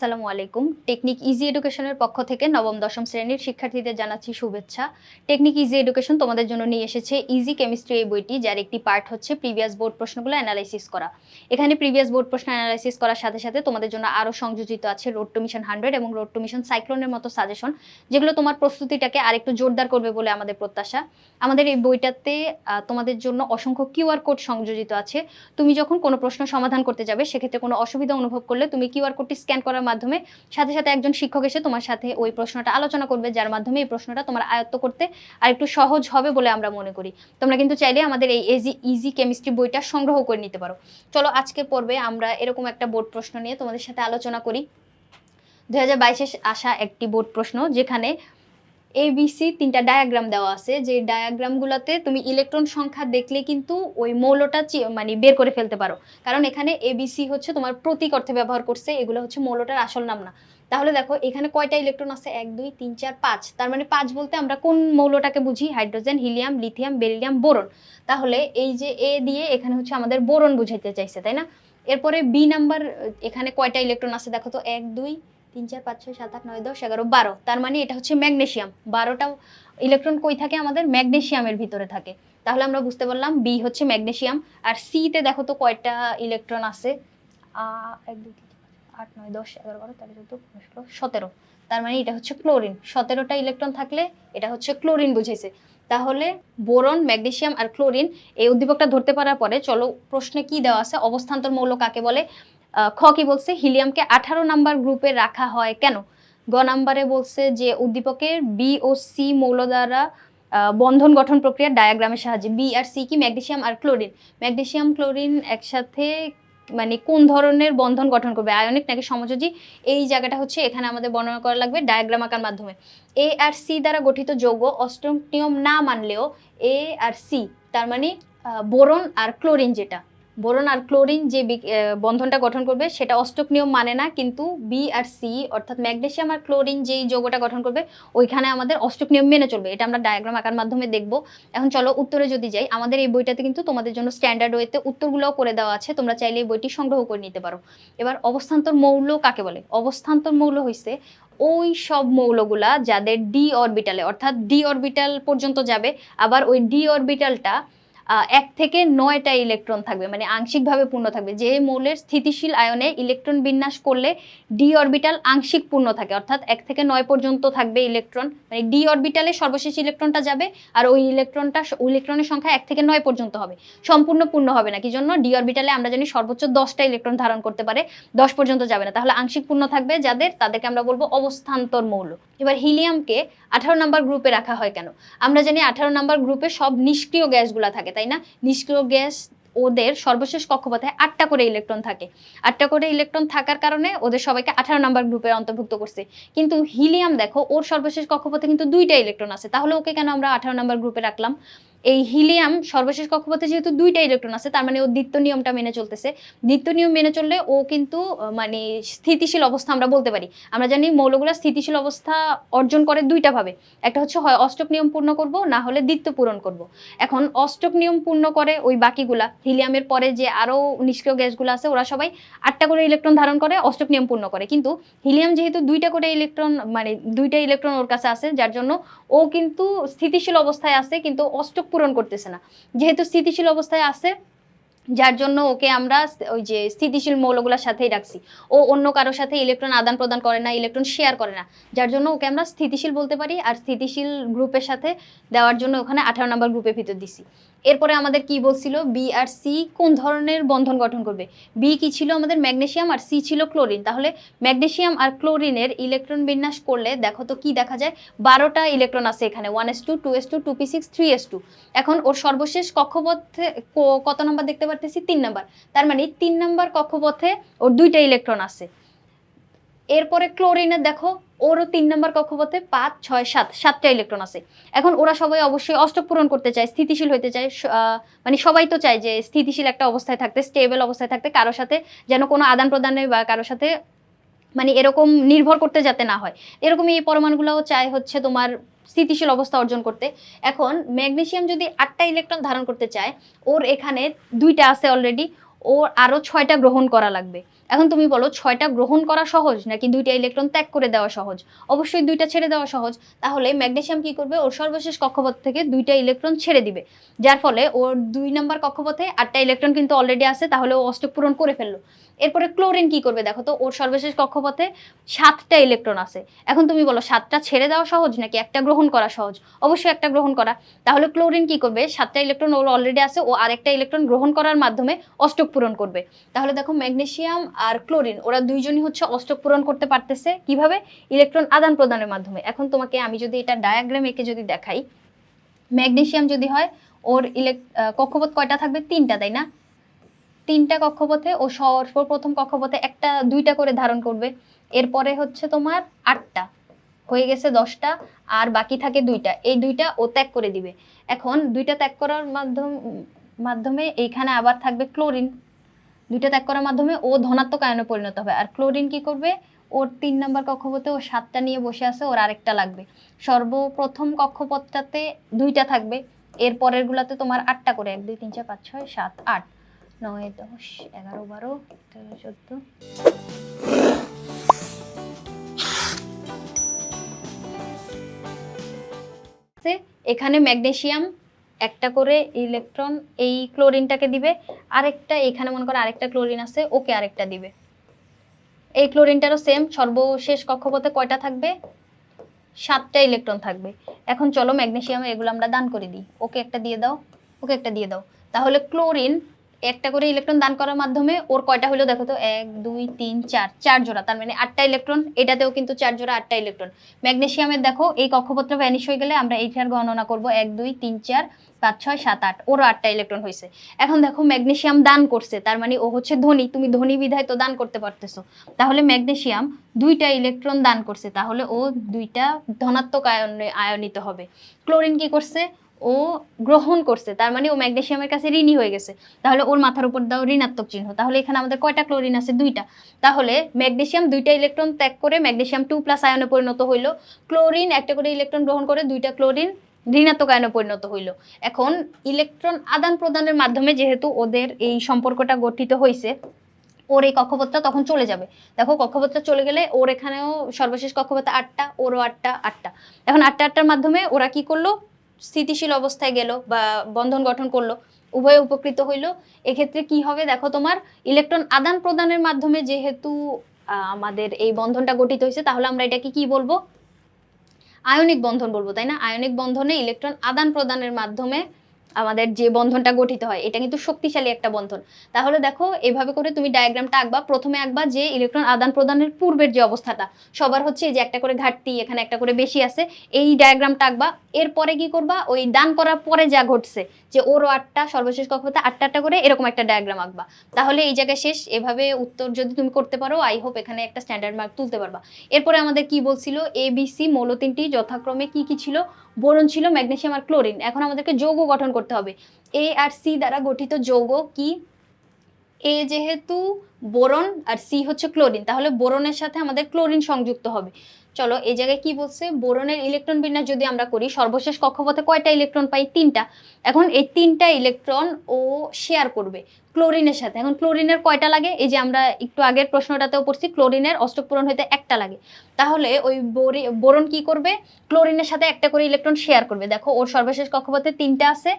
আসসালামু আলাইকুম। Technique easy এডুকেশনের পক্ষ থেকে নবম, দশম শ্রেণির শিক্ষার্থীদের জানাচ্ছি শুভেচ্ছা। টেকনিক ইজি এডুকেশন তোমাদের জন্য নিয়ে এসেছে ইজি কেমিস্ট্রি এই বইটি, যার একটি পার্ট হচ্ছে প্রিভিয়াস বোর্ড প্রশ্নগুলো অ্যানালাইসিস করা। এখানে প্রিভিয়াস বোর্ড প্রশ্ন অ্যানালাইসিস করার সাথে সাথে তোমাদের জন্য আরও সংযোজিত আছে রোড টু মিশন হান্ড্রেড এবং রোড টু মিশন সাইক্লোনের মতো সাজেশন, যেগুলো তোমার প্রস্তুতিটাকে আরেকটু জোরদার করবে বলে আমাদের প্রত্যাশা। আমাদের এই বইটাতে তোমাদের জন্য অসংখ্য কিউআর কোড সংযোজিত আছে। তুমি যখন কোনো প্রশ্ন সমাধান করতে যাবে, সেক্ষেত্রে কোনো অসুবিধা অনুভব করলে তুমি কিউআর কোডটি স্ক্যান করার মাধ্যমে। সাথে সাথে একজন শিক্ষক এসে তোমার সাথে ওই প্রশ্নটা আলোচনা করবে, যার মাধ্যমে এই প্রশ্নটা তোমার আয়ত্ত করতে আর একটু সহজ হবে বলে আমরা মনে করি। তোমরা কিন্তু চাইলে আমাদের এই এজি ইজি কেমিস্ট্রি বইটা সংগ্রহ করে নিতে পারো। চলো আজকের পর্বে আমরা এরকম একটা বোর্ড প্রশ্ন নিয়ে তোমাদের সাথে আলোচনা করি। দু হাজার আসা একটি বোর্ড প্রশ্ন, যেখানে এবিসি তিনটা ডায়াগ্রাম দেওয়া আছে। যে ডায়াগ্রামগুলোতে তুমি ইলেকট্রন সংখ্যা দেখলে কিন্তু ওই মৌলটা মানে বের করে ফেলতে পারো। কারণ এখানে এবিসি হচ্ছে তোমার প্রতীক অর্থে ব্যবহার করছে, এগুলো হচ্ছে মৌলটার আসল নাম না। তাহলে দেখো, এখানে কয়টা ইলেকট্রন আছে? এক, দুই, তিন, চার, পাঁচ। তার মানে পাঁচ বলতে আমরা কোন মৌলটাকে বুঝি? Hydrogen helium lithium beryllium boron তাহলে এই যে এ দিয়ে এখানে হচ্ছে আমাদের বোরন বুঝাইতে চাইছে, তাই না? এরপরে বি নাম্বার এখানে কয়টা ইলেকট্রন আছে দেখো তো? এক, দুই তিন চার পাঁচ ছয় সাত আট নয় দশ এগারো বারো। তার মানে এটা হচ্ছে ম্যাগনেশিয়াম বারোটা ইলেকট্রন কই থাকে আমাদের? ম্যাগনেশিয়ামের ভিতরে থাকে। তাহলে আমরা বুঝতে পারলাম বি হচ্ছে ম্যাগনেশিয়াম আর সিতে দেখো তো কয়টা ইলেকট্রন আছে? এক আট, নয়, দশ, এগারো, বারো, তেরো, চোদ্দ ষোলো, সতেরো। তার মানে এটা হচ্ছে ক্লোরিন। সতেরোটা ইলেকট্রন থাকলে এটা হচ্ছে ক্লোরিন বুঝেছে তাহলে বোরন ম্যাগনেশিয়াম আর ক্লোরিন, এই উদ্দীপকটা ধরতে পারার পরে, চলো প্রশ্নে কি দেওয়া আছে? অবস্থান্তর মৌল কাকে বলে? খ কি বলছে? হিলিয়ামকে আঠারো নাম্বার গ্রুপে রাখা হয় কেন? গ নাম্বারে বলছে যে উদ্দীপকের বি ও সি মৌল দ্বারা বন্ধন গঠন প্রক্রিয়ার ডায়াগ্রামের সাহায্যে। বি আর সি কি? ম্যাগনেসিয়াম আর ক্লোরিন। ম্যাগনেসিয়াম, ক্লোরিন একসাথে মানে কোন ধরনের বন্ধন গঠন করবে? আয়নিক নাকি সমযোজী? এই জায়গাটা হচ্ছে এখানে আমাদের বর্ণনা করা লাগবে ডায়াগ্রাম আঁকার মাধ্যমে। এ আর সি দ্বারা গঠিত যৌগ অষ্টম নিয়ম না মানলেও এ আর সি তার মানে বোরন আর ক্লোরিন যেটা বোরন আর ক্লোরিন যে বন্ধনটা গঠন করবে, সেটা অষ্টক নিয়ম মানে না, কিন্তু বি আর সি অর্থাৎ ম্যাগনেসিয়াম আর ক্লোরিন যেই যৌগটা গঠন করবে, ওইখানে আমাদের অষ্টক নিয়ম মেনে চলবে। এটা আমরা ডায়াগ্রাম আঁকার মাধ্যমে দেখব। এখন চলো উত্তরে যদি যাই, আমাদের এই বইটাতে কিন্তু তোমাদের জন্য স্ট্যান্ডার্ড ওয়েতে উত্তরগুলোও করে দেওয়া আছে। তোমরা চাইলে এই বইটি সংগ্রহ করে নিতে পারো। এবার অবস্থান্তর মৌল কাকে বলে? অবস্থান্তর মৌল হইছে ওই সব মৌলগুলা যাদের ডি অরবিটালে অর্থাৎ ডি অরবিটাল পর্যন্ত যাবে, আবার ওই ডি অরবিটালটা এক থেকে নয়টা ইলেকট্রন থাকবে মানে আংশিকভাবে পূর্ণ থাকবে। যে মৌলের স্থিতিশীল আয়নে ইলেকট্রন বিন্যাস করলে ডি অরবিটাল আংশিক পূর্ণ থাকে, অর্থাৎ এক থেকে নয় পর্যন্ত থাকবে ইলেকট্রন। মানে ডি অরবিটালে সর্বশেষ ইলেকট্রনটা যাবে আর ওই ইলেকট্রনটা ইলেকট্রনের সংখ্যা এক থেকে নয় পর্যন্ত হবে। সম্পূর্ণ পূর্ণ হবে না, কি জন্য? ডি অরবিটালে আমরা জানি সর্বোচ্চ দশটা ইলেকট্রন ধারণ করতে পারে, দশ পর্যন্ত যাবে না। তাহলে আংশিক পূর্ণ থাকবে যাদের, তাদেরকে আমরা বলব অবস্থান্তর মৌল। এবার হিলিয়ামকে আঠারো নাম্বার গ্রুপে রাখা হয় কেন? আমরা জানি আঠারো নাম্বার গ্রুপে সব নিষ্ক্রিয় গ্যাসগুলো থাকে তাই না? নিষ্ক্রিয় গ্যাস ওদের সর্বশেষ কক্ষপথে আটটা করে ইলেকট্রন থাকে। আটটা করে ইলেকট্রন থাকার কারণে ওদের সবাইকে আঠারো নাম্বার গ্রুপে অন্তর্ভুক্ত করছে। কিন্তু হিলিয়াম দেখো, ওর সর্বশেষ কক্ষপথে কিন্তু দুইটা ইলেকট্রন আছে। তাহলে ওকে কেন আমরা আঠারো নাম্বার গ্রুপে রাখলাম? এই হিলিয়াম সর্বশেষ কক্ষপথে যেহেতু দুইটা ইলেকট্রন আছে, তার মানে ও দ্বিত্ব নিয়মটা মেনে চলতেছে। দ্বিত্ব নিয়ম মেনে চললে ও কিন্তু মানে স্থিতিশীল অবস্থা আমরা বলতে পারি। আমরা জানি মৌলগুলো স্থিতিশীল অবস্থা অর্জন করে দুইটা ভাবে। একটা হচ্ছে হয় অষ্টক নিয়ম পূর্ণ করব, না হলে দ্বিত্ব পূরণ করব। এখন অষ্টক নিয়ম পূর্ণ করে ওই বাকিগুলা, হিলিয়ামের পরে যে আরও নিষ্ক্রিয় গ্যাসগুলো আছে, ওরা সবাই আটটা করে ইলেকট্রন ধারণ করে, অষ্টক নিয়ম পূর্ণ করে। কিন্তু হিলিয়াম যেহেতু দুইটা করে ইলেকট্রন মানে দুইটা ইলেকট্রন ওর কাছে আছে, যার জন্য ও কিন্তু স্থিতিশীল অবস্থায় আছে, কিন্তু অষ্টক পূরণ করতেছে না। যেহেতু স্থিতিশীল অবস্থায় আছে, যার জন্য ওকে আমরা ওই যে স্থিতিশীল মৌলগুলোর সাথেই রাখছি। ও অন্য কারোর সাথে ইলেকট্রন আদান প্রদান করে না ইলেকট্রন শেয়ার করে না। যার জন্য ওকে আমরা স্থিতিশীল বলতে পারি, আর স্থিতিশীল গ্রুপের সাথে দেওয়ার জন্য ওখানে আঠারো নম্বর গ্রুপের ভিতর দিছি। এরপরে আমাদের কি বলছিল বি আর সি কোন ধরনের বন্ধন গঠন করবে? বি কি ছিল আমাদের ম্যাগনেশিয়াম আর সি ছিল ক্লোরিন। তাহলে ম্যাগনেশিয়াম আর ক্লোরিনের ইলেকট্রন বিন্যাস করলে দেখো তো কি দেখা যায়? বারোটা ইলেকট্রন আছে এখানে one S two two S two two P six three S two এখন ওর সর্বশেষ কক্ষপথে কত নাম্বার দেখতে পারতেছি? তিন নাম্বার তার মানে তিন নাম্বার কক্ষপথে ওর দুইটা ইলেকট্রন আছে। এরপরে ক্লোরিনের দেখো, ওরও তিন নম্বর কক্ষপথে পাঁচ, ছয়, সাত, সাতটা ইলেকট্রন আছে। এখন ওরা সবাই অবশ্যই অষ্টক পূরণ করতে চায়, স্থিতিশীল হতে চায় মানে সবাই তো চায় যে স্থিতিশীল একটা অবস্থায় থাকতে স্টেবল অবস্থায় থাকতে কারোর সাথে যেন কোনো আদান প্রদানে বা কারোর সাথে মানে এরকম নির্ভর করতে যাতে না হয়। এরকম এই পরমাণুগুলোও চায় হচ্ছে তোমার স্থিতিশীল অবস্থা অর্জন করতে। এখন ম্যাগনেসিয়াম যদি আটটা ইলেকট্রন ধারণ করতে চায়, ওর এখানে দুইটা আছে অলরেডি ওর আরও ছয়টা গ্রহণ করা লাগবে। এখন তুমি বলো, ছয়টা গ্রহণ করা সহজ নাকি দুইটা ইলেকট্রন ত্যাগ করে দেওয়া সহজ? অবশ্যই দুইটা ছেড়ে দেওয়া সহজ। তাহলে ম্যাগনেশিয়াম কি করবে? ওর সর্বশেষ কক্ষপথ থেকে দুইটা ইলেকট্রন ছেড়ে দিবে। যার ফলে ওর দুই নম্বর কক্ষপথে আটটা ইলেকট্রন কিন্তু অলরেডি আছে, তাহলে ও অষ্টক পূরণ করে ফেলল। এরপরে ক্লোরিন কি করবে দেখো তো? ওর সর্বশেষ কক্ষপথে সাতটা ইলেকট্রন আছে। এখন তুমি বলো, সাতটা ছেড়ে দেওয়া সহজ নাকি একটা গ্রহণ করা সহজ? অবশ্যই একটা গ্রহণ করা। তাহলে ক্লোরিন কি করবে? সাতটা ইলেকট্রন ওর অলরেডি আছে, ও আরেকটা ইলেকট্রন গ্রহণ করার মাধ্যমে অষ্টক পূরণ করবে। তাহলে দেখো ম্যাগনেসিয়াম আর ক্লোরিন, ওরা দুইজনই হচ্ছে অষ্টক পূরণ করতে পারতেছে। কীভাবে? ইলেকট্রন আদান প্রদানের মাধ্যমে। এখন তোমাকে আমি যদি এটা ডায়াগ্রাম এঁকে যদি দেখাই ম্যাগনেশিয়াম যদি হয়, ওর ইলেক কক্ষপথ কয়টা থাকবে? তিনটা, তাই না? তিনটা কক্ষপথে ও সর্বপ্রথম কক্ষপথে একটা, দুইটা করে ধারণ করবে। এরপরে হচ্ছে তোমার আটটা। হয়ে গেছে দশটা, আর বাকি থাকে দুইটা। এই দুইটা ও ত্যাগ করে দিবে। এখন দুইটা ত্যাগ করার মাধ্যম, মাধ্যমে এইখানে আবার থাকবে ক্লোরিন। দুইটা ত্যাগ করার মাধ্যমে ও ধনাত্মক আয়নে পরিণত হবে। আর ক্লোরিন কি করবে? ওর তিন নাম্বার কক্ষপথে ও সাতটা নিয়ে বসে আছে, ওর আরেকটা লাগবে। সর্বপ্রথম কক্ষপথটাতে দুইটা থাকবে, এর পরের গুলাতে তোমার আটটা করে। এক, দুই, তিন, চার, পাঁচ, ছয়, সাত, আট, নয়, দশ, এগারো, বারো, তেরো, চোদ্দ। এখানে ম্যাগনেসিয়াম একটা করে ইলেকট্রন এই ক্লোরিনটাকে দিবে, আরেকটা এখানে মনে করো আরেকটা ক্লোরিন আছে, ওকে আরেকটা দিবে। এই ক্লোরিনটারও সেম সর্বশেষ কক্ষপথে কয়টা থাকবে? সাতটা ইলেকট্রন থাকবে। এখন চলো ম্যাগনেসিয়াম এগুলো আমরা দান করে দিই। ওকে একটা দিয়ে দাও, ওকে একটা দিয়ে দাও। তাহলে ক্লোরিন একটা করে ইলেকট্রন দান করার মাধ্যমে ওর কয়টা হলো দেখো তো? এক, দুই, তিন, চার চার জোড়া। তার মানে আটটা ইলেকট্রন এটাতেও কিন্তু চার জোড়া আটটা ইলেকট্রন ম্যাগনেশিয়ামের দেখো, এই কক্ষপত্র ভ্যানিশ হয়ে গেলে আমরা এইটার গণনা করব। এক, দুই, তিন, চার পাঁচ ছয় সাত আট, ওরও আটটা ইলেকট্রন হয়েছে এখন দেখো ম্যাগনেশিয়াম দান করছে, তার মানে ও হচ্ছে ধনী, তুমি ধনী বিধায় তো দান করতে পারতেছো। তাহলে ম্যাগনেশিয়াম দুইটা ইলেকট্রন দান করছে, তাহলে ও দুইটা ধনাত্মক আয়নে, আয়নিত হবে। ক্লোরিন কি করছে? ও গ্রহণ করছে, তার মানে ও ম্যাগনেশিয়ামের কাছে ঋণী হয়ে গেছে। তাহলে ওর মাথার উপর দাও ঋণাত্মক চিহ্ন। তাহলে এখানে আমাদের কয়টা ক্লোরিন আছে? দুইটা। তাহলে ম্যাগনেশিয়াম দুইটা ইলেকট্রন ত্যাগ করে ম্যাগনেশিয়াম টু প্লাস আয়নে পরিণত হইল। ক্লোরিন একটা করে ইলেকট্রন গ্রহণ করে, দুইটা ক্লোরিন ঋণাত্মক আয়নে পরিণত হইল। এখন ইলেকট্রন আদান প্রদানের মাধ্যমে যেহেতু ওদের এই সম্পর্কটা গঠিত হয়েছে ওর এই কক্ষপথটা তখন চলে যাবে। দেখো, কক্ষপথটা চলে গেলে ওর এখানেও সর্বশেষ কক্ষপথে আটটা, ওরও আটটা আটটা। এখন আটটা, আটটার মাধ্যমে ওরা কি করল? স্থিতিশীল অবস্থায় গেল বা বন্ধন গঠন করল, উভয়ে উপকৃত হইল। এক্ষেত্রে কি হবে? দেখো তোমার, ইলেকট্রন আদান প্রদানের মাধ্যমে যেহেতু আমাদের এই বন্ধনটা গঠিত হয়েছে তাহলে আমরা এটাকে কি বলব? আয়নিক বন্ধন বলব তাই না? আয়নিক বন্ধনে ইলেকট্রন আদান প্রদানের মাধ্যমে আমাদের যে বন্ধনটা গঠিত হয়, এটা কিন্তু শক্তিশালী একটা বন্ধন। তাহলে দেখো, এভাবে করে তুমি ডায়াগ্রামটা আঁকবা। প্রথমে আঁকবা যে ইলেকট্রন আদান প্রদানের পূর্বের যে অবস্থাটা, সবার হচ্ছে যে একটা করে ঘাটতি, এখানে একটা করে বেশি আছে, এই ডায়াগ্রামটা আঁকবা। এরপরে কি করবা? ওই দান করার পরে যা ঘটছে, যে ওরও আটটা, সর্বশেষ কক্ষপথে আটটা আটটা করে এরকম একটা ডায়াগ্রাম আঁকবা। তাহলে এই জায়গায় শেষ। এভাবে উত্তর যদি তুমি করতে পারো আই হোপ এখানে একটা স্ট্যান্ডার্ড মার্ক তুলতে পারবা। এরপরে আমাদের কি বলছিল? এ বি সি মৌল তিনটি যথাক্রমে কি কি ছিল? বোরন ছিল ম্যাগনেশিয়াম আর ক্লোরিন। এখন আমাদেরকে যৌগ গঠন করতে হবে। এ আর সি দ্বারা গঠিত যৌগ কি? এ যেহেতু বোরন আর সি হচ্ছে ক্লোরিন, তাহলে বোরনের সাথে আমাদের ক্লোরিন সংযুক্ত হবে। চলো, এই জায়গায় কি বলছে? বোরনের ইলেকট্রন বিন্যাস যদি আমরা করি, সর্বশেষ কক্ষপথে কয়টা ইলেকট্রন পাই? তিনটা। এখন এই তিনটা ইলেকট্রন ও শেয়ার করবে। ক্লোরিনের সাথে। এখন ক্লোরিনের কয়টা লাগে? এই যে আমরা একটু আগের প্রশ্নটাতেও পড়ছি, ক্লোরিনের অষ্টক পূরণ হইতে একটা লাগে। তাহলে ওই বোরি, বোরন কি করবে? ক্লোরিনের সাথে একটা করে ইলেকট্রন শেয়ার করবে। দেখো, ওর সর্বশেষ কক্ষপথে তিনটা আছে,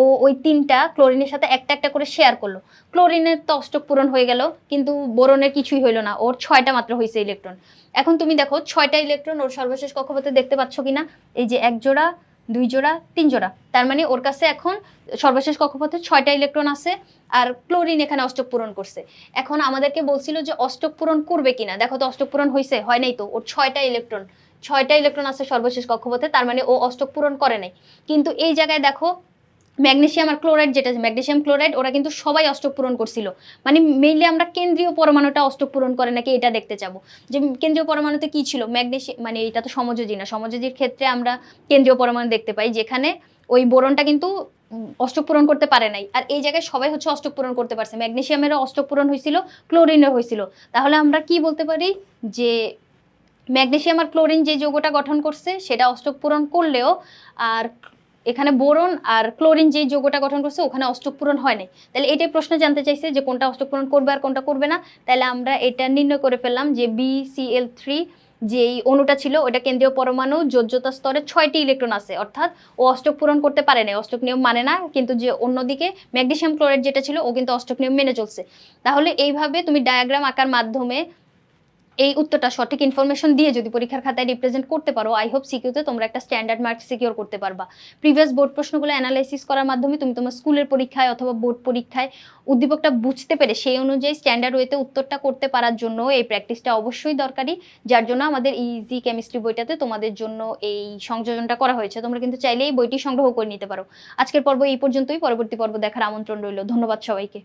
ও ওই তিনটা ক্লোরিনের সাথে একটা একটা করে শেয়ার করল। ক্লোরিনের তো অষ্টক পূরণ হয়ে গেল, কিন্তু বোরনের কিছুই হইল না। ওর ছয়টা মাত্র হয়েছে ইলেকট্রন। এখন তুমি দেখো, ছয়টা ইলেকট্রন ওর সর্বশেষ কক্ষপথে দেখতে পাচ্ছ কিনা? এই যে এক জোড়া দুই জোড়া, তিন জোড়া। তার মানে ওর কাছে এখন সর্বশেষ কক্ষপথে ছয়টা ইলেকট্রন আছে আর ক্লোরিন এখানে অষ্টক পূরণ করছে। এখন আমাদেরকে বলছিল যে অষ্টক পূরণ করবে কিনা। দেখো তো অষ্টক পূরণ হয়েছে হয় নাই তো? ওর ছয়টা ইলেকট্রন ছয়টা ইলেকট্রন আছে সর্বশেষ কক্ষপথে, তার মানে ও অষ্টক পূরণ করে নাই। কিন্তু এই জায়গায় দেখো ম্যাগনেসিয়াম আর ক্লোরাইড যেটা ম্যাগনেশিয়াম ক্লোরাইড, ওরা কিন্তু সবাই অষ্টক পূরণ করছিল। মানে মেইনলি আমরা কেন্দ্রীয় পরমাণুটা অষ্টক পূরণ করে নাকি এটা দেখতে যাব। যে কেন্দ্রীয় পরমাণুতে কি ছিল? ম্যাগনেসিয়াম মানে এটা তো সমযোজী না। সমযোজীর ক্ষেত্রে আমরা কেন্দ্রীয় পরমাণু দেখতে পাই, যেখানে ওই বোরনটা কিন্তু অষ্টক পূরণ করতে পারে নাই। আর এই জায়গায় সবাই হচ্ছে অষ্টক পূরণ করতে পারছে। ম্যাগনেসিয়ামেরও অষ্টক পূরণ হয়েছিল ক্লোরিনের হয়েছিল। তাহলে আমরা কি বলতে পারি? যে ম্যাগনেসিয়াম আর ক্লোরিন যে যৌগটা গঠন করছে, সেটা অষ্টক পূরণ করলেও আর এখানে বোরন আর ক্লোরিন যেই যৌগটা গঠন করছে, ওখানে অষ্টক পূরণ হয় নাই। তাহলে এটাই প্রশ্ন জানতে চাইছে যে কোনটা অষ্টক পূরণ করবে আর কোনটা করবে না। তাহলে আমরা এটা নির্ণয় করে ফেললাম যে বি সি এল থ্রি যেই অণুটা ছিল, ওটা কেন্দ্রীয় পরমাণু যোজ্যতা স্তরে ছয়টি ইলেকট্রন আছে। অর্থাৎ ও অষ্টক পূরণ করতে পারে না অষ্টক নিয়ম মানে না, কিন্তু যে অন্যদিকে ম্যাগনেসিয়াম ক্লোরাইড যেটা ছিল, ও কিন্তু অষ্টক নিয়ম মেনে চলছে। তাহলে এইভাবে তুমি ডায়াগ্রাম আঁকার মাধ্যমে এই উত্তরটা সঠিক ইনফরমেশন দিয়ে যদি পরীক্ষার খাতায় রিপ্রেজেন্ট করতে পারো আই হোপ সিকিউতে তোমরা একটা স্ট্যান্ডার্ড মার্ক সিকিউর করতে পারবা। প্রিভিয়াস বোর্ড প্রশ্নগুলো অ্যানালাইসিস করার মাধ্যমে তুমি তোমার স্কুলের পরীক্ষায় অথবা বোর্ড পরীক্ষায় উদ্দীপকটা বুঝতে পেরে সেই অনুযায়ী স্ট্যান্ডার্ড ওয়েতে উত্তরটা করতে পারার জন্য এই প্র্যাকটিসটা অবশ্যই দরকারি, যার জন্য আমাদের ইজি কেমিস্ট্রি বইটাতে তোমাদের জন্য এই সংযোজনটা করা হয়েছে। তোমরা কিন্তু চাইলে এই বইটি সংগ্রহ করে নিতে পারো। আজকের পর্ব এই পর্যন্তই, পরবর্তী পর্ব দেখার আমন্ত্রণ রইল। ধন্যবাদ সবাইকে।